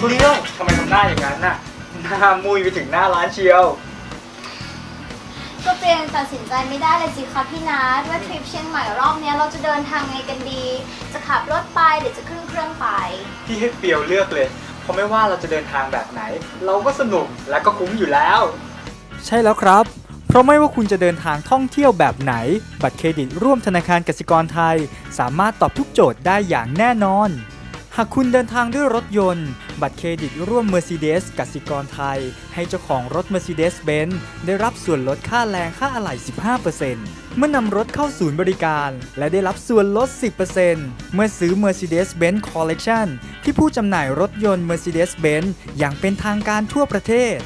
โทริโอทำไมทำหน้าอย่างนั้นน่ะ หน้ามุยไปถึงหน้าร้านเชียว ก็เปลี่ยนตัดสินใจไม่ได้เลยสิคะพี่นัทว่าทริปเชียงใหม่รอบเนี้ยเราจะเดินทางไงกันดี จะขับรถไปหรือจะขึ้นเครื่องไปที่ให้เปียวเลือกเลย เพราะไม่ว่าเราจะเดินทางแบบไหน เราก็สนุกและก็คุ้มอยู่แล้ว ใช่แล้วครับ เพราะไม่ว่าคุณจะเดินทางท่องเที่ยวแบบไหน บัตรเครดิตร่วมธนาคารกสิกรไทย สามารถตอบทุกโจทย์ได้อย่างแน่นอน หากคุณเดินทางด้วยรถยนต์ บัตรเครดิตร่วม Mercedes กสิกรไทย ให้เจ้าของรถ Mercedes-Benz ได้รับส่วนลดค่าแรงค่าอะไหล่ 15%เมื่อนำรถเข้าศูนย์บริการ และได้รับส่วนลด 10%เมื่อซื้อ Mercedes-Benz Collection ที่ผู้จำหน่ายรถยนต์ Mercedes-Benz อย่างเป็นทางการทั่วประเทศ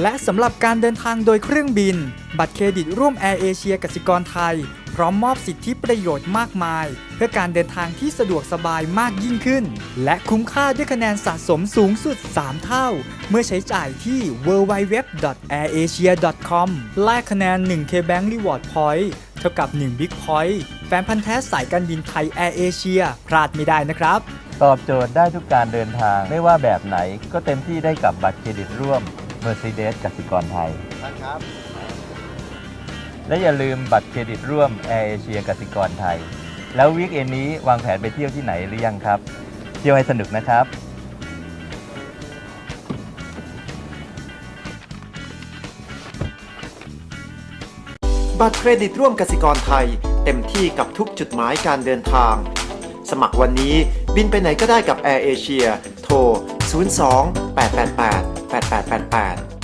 และสำหรับการเดินทางโดยเครื่องบิน บัตรเครดิตร่วมแอร์เอเชียกสิกรไทย พร้อมมอบสิทธิประโยชน์มากมาย เพื่อการเดินทางที่สะดวกสบายมากยิ่งขึ้น และคุ้มค่าด้วยคะแนนสะสมสูงสุด 3 เท่า เมื่อใช้จ่ายที่ www.airasia.com แลกคะแนน 1 KBank Reward Point เท่ากับ 1 Big Point แฟนพันธ์แท้สายการบินไทยแอร์เอเชียพลาดไม่ได้นะครับ ตอบโจทย์ได้ทุกการเดินทาง ไม่ว่าแบบไหนก็เต็มที่ได้กับบัตรเครดิตร่วม Mercedes กสิกรไทย และอย่าลืมบัตรเครดิตร่วม Air Asia กสิกรไทย แล้ววีคเอนนี้วางแผนไปเที่ยวที่ไหนหรือยังครับ เที่ยวให้สนุกนะครับบัตรเครดิตร่วมกสิกรไทย เต็มที่กับทุกจุดหมายการเดินทาง สมัครวันนี้บินไปไหนก็ได้กับ Air Asia โทร 02 888 8888